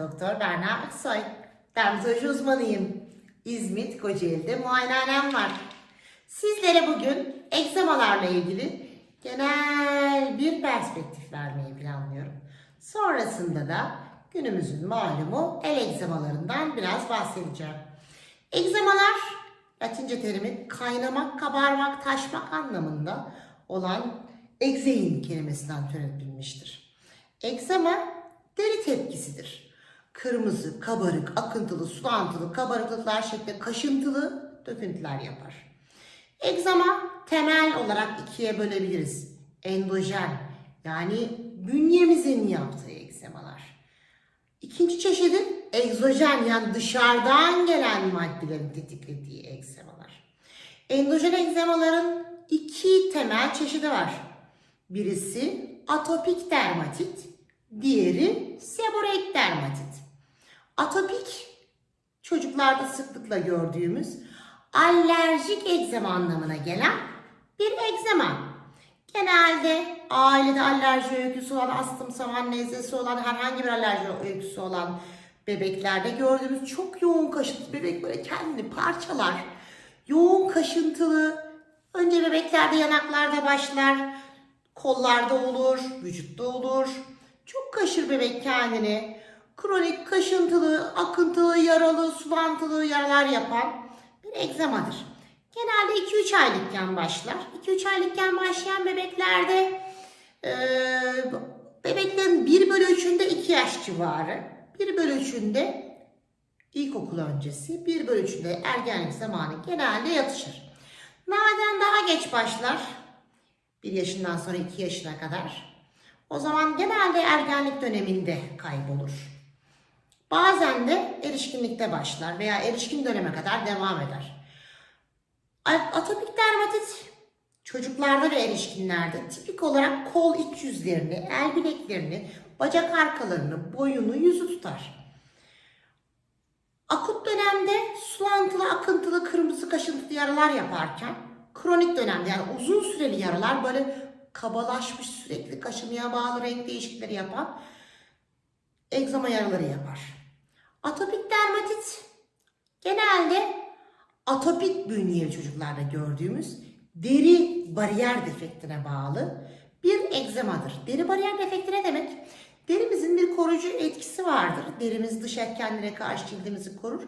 doktor Berna Aksoy. Dermatoloji uzmanıyım. İzmit, Kocaeli'de muayenehanem var. Sizlere bugün egzamalarla ilgili genel bir perspektif vermeyi planlıyorum. Sonrasında da günümüzün malumu el egzamalarından biraz bahsedeceğim. Egzamalar Latince terimi kaynamak, kabarmak, taşmak anlamında olan egzein kelimesinden türetilmiştir. Egzama deri tepkisidir. Kırmızı, kabarık, akıntılı, sulantılı, kabarıklıklar şeklinde kaşıntılı döküntüler yapar. Egzama temel olarak ikiye bölebiliriz. Endojen yani bünyemizin yaptığı egzamalar. İkinci çeşidi egzojen yani dışarıdan gelen maddelerin tetiklediği egzamalar. Endojen egzamaların iki temel çeşidi var. Birisi atopik dermatit, diğeri seboreik dermatit. Atopik çocuklarda sıklıkla gördüğümüz alerjik egzama anlamına gelen bir egzama. Genelde ailede alerji öyküsü olan, astım saman nezlesi olan, herhangi bir alerji öyküsü olan bebeklerde gördüğümüz çok yoğun kaşıntı. Bebek böyle kendini parçalar. Yoğun kaşıntılı. Önce bebeklerde yanaklarda başlar. Kollarda olur, vücutta olur. Çok kaşır bebek kendini. Kronik kaşıntılı, akıntılı, yaralı, sulantılı yaralar yapan bir egzamadır. Genelde 2-3 aylıkken başlar. 2-3 aylıkken başlayan bebeklerde e, bebeklerin 1 bölü 3'ünde 2 yaş civarı, 1 bölü 3'ünde ilkokul öncesi, 1 bölü 3'ünde ergenlik zamanı genelde yatışır. Nadiren daha geç başlar. 1 yaşından sonra 2 yaşına kadar. O zaman genelde ergenlik döneminde kaybolur. Bazen de erişkinlikte başlar veya erişkin döneme kadar devam eder. Atopik dermatit çocuklarda ve erişkinlerde tipik olarak kol iç yüzlerini, el bileklerini, bacak arkalarını, boyunu, yüzü tutar. Akut dönemde sulantılı, akıntılı, kırmızı kaşıntılı yaralar yaparken kronik dönemde yani uzun süreli yaralar böyle kabalaşmış sürekli kaşınmaya bağlı renk değişiklikleri yapan egzama yaraları yapar. Atopik dermatit genelde atopik bünyeli çocuklarda gördüğümüz deri bariyer defektine bağlı bir egzamadır. Deri bariyer defekti ne demek? Derimizin bir koruyucu etkisi vardır. Derimiz dış etkenlere karşı cildimizi korur.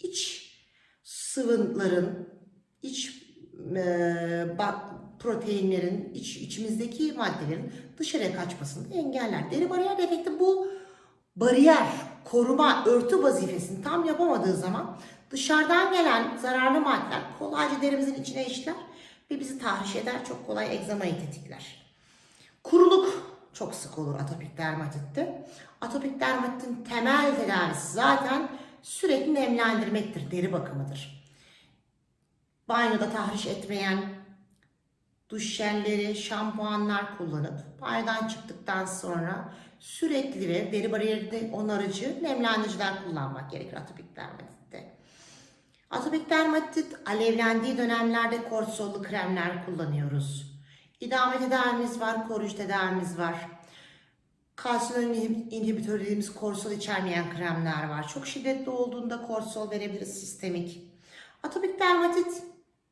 İç sıvıların, iç e, bak, proteinlerin, iç, içimizdeki maddelerin dışarıya kaçmasını engeller. Deri bariyer defekti bu bariyer, koruma, örtü vazifesini tam yapamadığı zaman dışarıdan gelen zararlı maddeler kolayca derimizin içine işler ve bizi tahriş eder. Çok kolay egzamayı tetikler. Kuruluk çok sık olur atopik dermatitte. Atopik dermatitin temel tedavisi zaten sürekli nemlendirmektir, deri bakımıdır. Banyoda tahriş etmeyen duş jelleri, şampuanlar kullanıp banyodan çıktıktan sonra sürekli ve deri bariyeri onarıcı nemlendiriciler kullanmak gerekir atopik dermatitte. Atopik dermatit alevlendiği dönemlerde kortizollu kremler kullanıyoruz. İdame tedavimiz var, koruyucu tedavimiz var. Kalsiyon inhibitör dediğimiz kortizol içermeyen kremler var. Çok şiddetli olduğunda kortizol verebiliriz sistemik. Atopik dermatit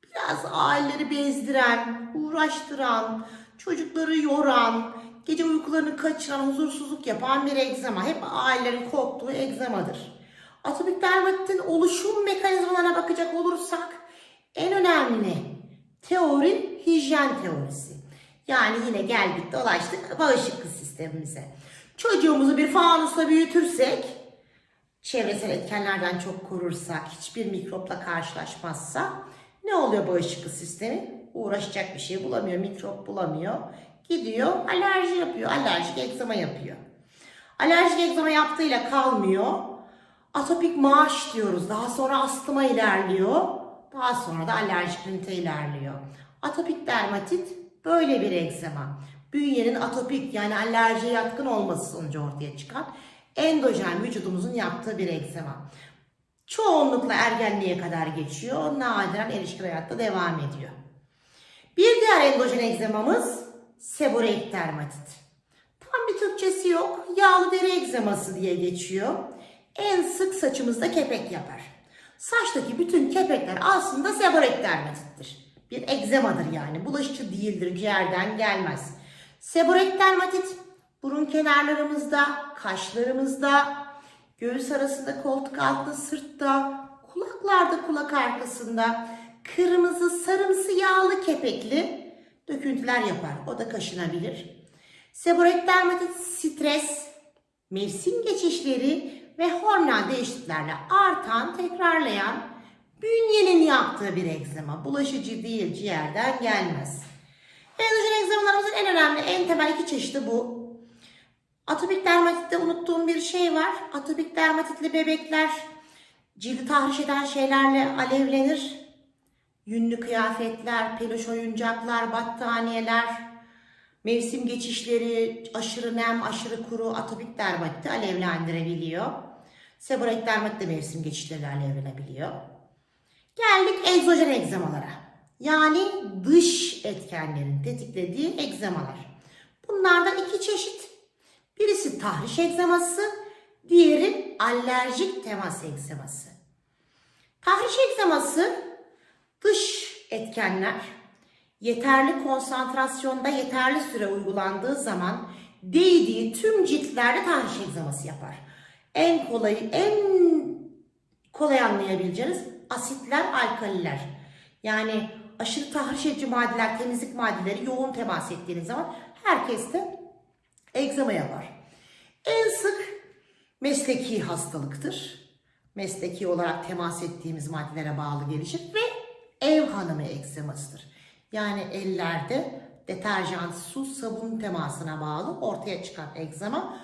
biraz aileleri bezdiren, uğraştıran, çocukları yoran, gece uykularını kaçıran, huzursuzluk yapan bir egzama. Hep ailelerin korktuğu egzamadır. Atopik dermatitin oluşum mekanizmalarına bakacak olursak en önemli teori hijyen teorisi. Yani yine geldik dolaştık bağışıklık sistemimize. Çocuğumuzu bir fanusla büyütürsek, çevresel etkenlerden çok korursak, hiçbir mikropla karşılaşmazsa ne oluyor bağışıklık sistemi? Uğraşacak bir şey bulamıyor, mikrop bulamıyor. Gidiyor alerji yapıyor, alerjik egzama yapıyor. Alerjik egzama yaptığıyla kalmıyor. Atopik maaş diyoruz. Daha sonra astıma ilerliyor. Daha sonra da alerjik rinite ilerliyor. Atopik dermatit böyle bir egzama. Bünyenin atopik yani alerjiye yatkın olması sonucu ortaya çıkan endojen vücudumuzun yaptığı bir egzama. Çoğunlukla ergenliğe kadar geçiyor. Nadiren erişkin hayatta devam ediyor. Bir diğer endojen egzamamız seboreik dermatit. Tam bir Türkçesi yok. Yağlı deri egzaması diye geçiyor. En sık saçımızda kepek yapar. Saçtaki bütün kepekler aslında seborrhik dermatittir. Bir egzamadır yani. Bulaşıcı değildir, ciğerden gelmez. Seborrhik dermatit burun kenarlarımızda, kaşlarımızda, göğüs arasında, koltuk altında, sırtta, kulaklarda, kulak arkasında kırmızı, sarımsı, yağlı kepekli döküntüler yapar. O da kaşınabilir. Seborrhik dermatit stres, mevsim geçişleri ve hormonal değişikliklerle artan, tekrarlayan bünyenin yaptığı bir egzama. Bulaşıcı değil, ciğerden gelmez. Endojen egzamalarımızın en önemli, en temel iki çeşidi bu. Atopik dermatitte unuttuğum bir şey var. Atopik dermatitli bebekler cildi tahriş eden şeylerle alevlenir. Yünlü kıyafetler, peluş oyuncaklar, battaniyeler, mevsim geçişleri, aşırı nem, aşırı kuru atopik dermatiti alevlendirebiliyor. Seborrhik dermatit de mevsim geçişleri alevlenebiliyor. Geldik egzojen egzamalara. Yani dış etkenlerin tetiklediği egzamalar. Bunlardan iki çeşit. Birisi tahriş egzaması, diğeri alerjik temas egzaması. Tahriş egzaması dış etkenler yeterli konsantrasyonda yeterli süre uygulandığı zaman değdiği tüm ciltlerde tahriş egzaması yapar. En kolay, en kolay anlayabileceğiniz asitler, alkaliler. Yani aşırı tahriş edici maddeler, temizlik maddeleri yoğun temas ettiğiniz zaman herkeste egzama yapar. En sık mesleki hastalıktır. Mesleki olarak temas ettiğimiz maddelere bağlı gelişir ve ev hanımı egzamasıdır. Yani ellerde deterjan, su, sabun temasına bağlı ortaya çıkan egzama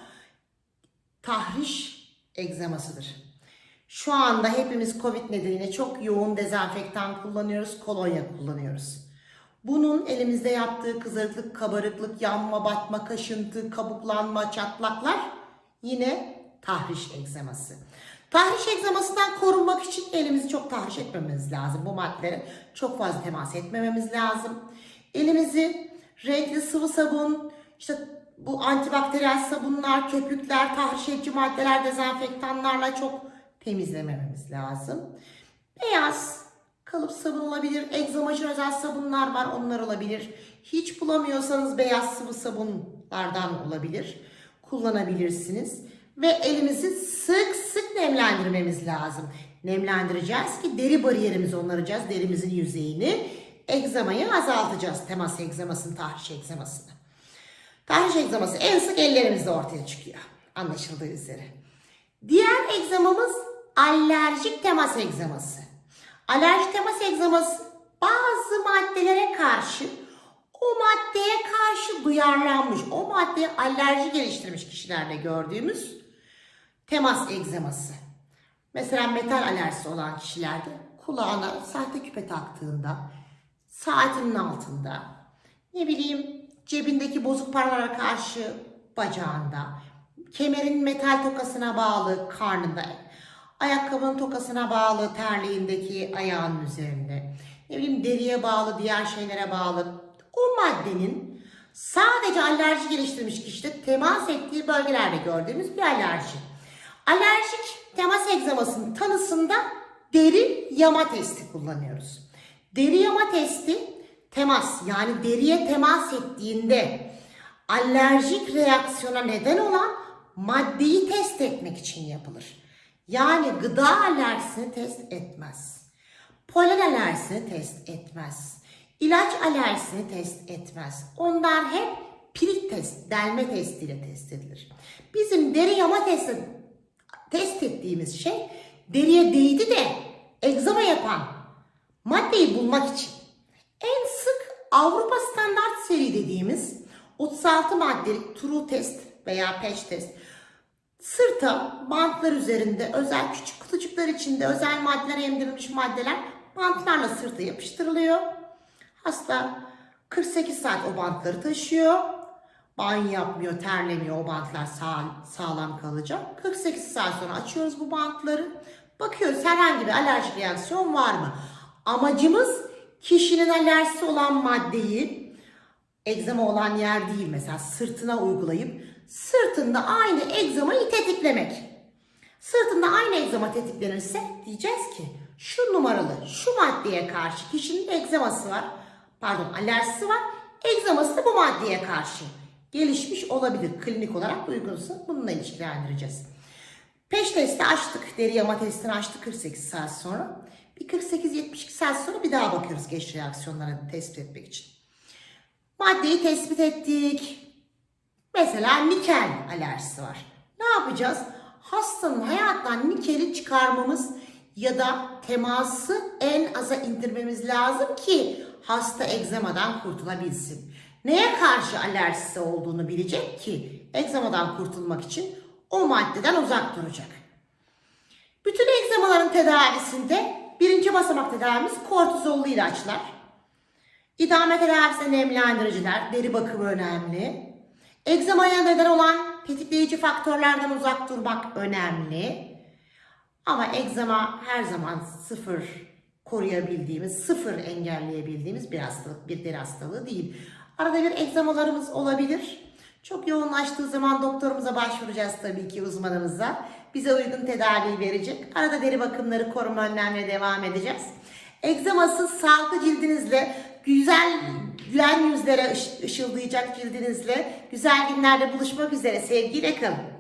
tahriş egzamasıdır. Şu anda hepimiz Covid nedeniyle çok yoğun dezenfektan kullanıyoruz, kolonya kullanıyoruz. Bunun elimizde yaptığı kızarıklık, kabarıklık, yanma, batma, kaşıntı, kabuklanma, çatlaklar yine tahriş egzaması. Tahriş egzamasından korunmak için elimizi çok tahriş etmememiz lazım. Bu maddelere çok fazla temas etmememiz lazım. Elimizi renkli sıvı sabun, işte bu antibakteriyel sabunlar, köpükler, tahriş edici maddeler, dezenfektanlarla çok temizlemememiz lazım. Beyaz kalıp sabun olabilir, egzama için özel sabunlar var onlar olabilir. Hiç bulamıyorsanız beyaz sıvı sabunlardan olabilir. Kullanabilirsiniz. Ve elimizi sık sık nemlendirmemiz lazım. Nemlendireceğiz ki deri bariyerimizi onaracağız. Derimizin yüzeyini. Egzamayı azaltacağız. Temas egzamasını, tahriş egzamasını. Tahriş egzaması en sık ellerimizde ortaya çıkıyor. Anlaşıldığı üzere. Diğer egzamamız alerjik temas egzaması. Alerjik temas egzaması bazı maddelere karşı o maddeye karşı duyarlanmış, o maddeye alerji geliştirmiş kişilerde gördüğümüz temas egzaması. Mesela metal alerjisi olan kişilerde kulağına sahte küpe taktığında, saatinin altında, ne bileyim cebindeki bozuk paralara karşı bacağında, kemerin metal tokasına bağlı karnında, ayakkabının tokasına bağlı terliğindeki ayağının üzerinde, ne bileyim deriye bağlı, diğer şeylere bağlı o maddenin sadece alerji geliştirmiş kişide temas ettiği bölgelerde gördüğümüz bir alerji. Alerjik temas egzamasının tanısında deri yama testi kullanıyoruz. Deri yama testi temas yani deriye temas ettiğinde alerjik reaksiyona neden olan maddeyi test etmek için yapılır. Yani gıda alerjisini test etmez. Polen alerjisini test etmez. İlaç alerjisini test etmez. Onlar hep pirik test, delme testiyle test edilir. Bizim deri yama testi test ettiğimiz şey deriye değdi de egzama yapan maddeyi bulmak için. En sık Avrupa standart seri dediğimiz 36 maddelik true test veya patch test sırta bantlar üzerinde özel küçük kutucuklar içinde özel maddeler emdirilmiş maddeler bantlarla sırta yapıştırılıyor. Hasta 48 saat o bantları taşıyor. Banyo yapmıyor, terlemiyor. O bantlar sağ, sağlam kalacak. 48 saat sonra açıyoruz bu bantları. Bakıyoruz herhangi bir alerjik reaksiyon var mı? Amacımız kişinin alerjisi olan maddeyi egzama olan yer değil mesela sırtına uygulayıp sırtında aynı egzamayı tetiklemek. Sırtında aynı egzama tetiklenirse diyeceğiz ki şu numaralı şu maddeye karşı kişinin egzaması var. Pardon alerjisi var. Egzaması da bu maddeye karşı gelişmiş olabilir. Klinik olarak uygunsa bununla ilişkilendireceğiz. Peş testi açtık. Deri yama testini açtık 48 saat sonra. Bir 48-72 saat sonra bir daha bakıyoruz geç reaksiyonlarını tespit etmek için. Maddeyi tespit ettik. Mesela nikel alerjisi var. Ne yapacağız? Hastanın hayattan nikeli çıkarmamız ya da teması en aza indirmemiz lazım ki hasta egzamadan kurtulabilsin. Neye karşı alerjisi olduğunu bilecek ki egzamadan kurtulmak için o maddeden uzak duracak. Bütün egzamaların tedavisinde birinci basamak tedavimiz kortizollu ilaçlar. İdame tedavisinde nemlendiriciler, deri bakımı önemli. Egzamaya neden olan tetikleyici faktörlerden uzak durmak önemli. Ama egzama her zaman sıfır koruyabildiğimiz, sıfır engelleyebildiğimiz bir hastalık, bir deri hastalığı değil. Arada bir egzamalarımız olabilir. Çok yoğunlaştığı zaman doktorumuza başvuracağız tabii ki uzmanımıza. Bize uygun tedavi verecek. Arada deri bakımları, koruma önlemleri devam edeceğiz. Egzamasız sağlıklı cildinizle, güzel gülen yüzlere ış- ışıldayacak cildinizle güzel günlerde buluşmak üzere. Sevgiyle kalın.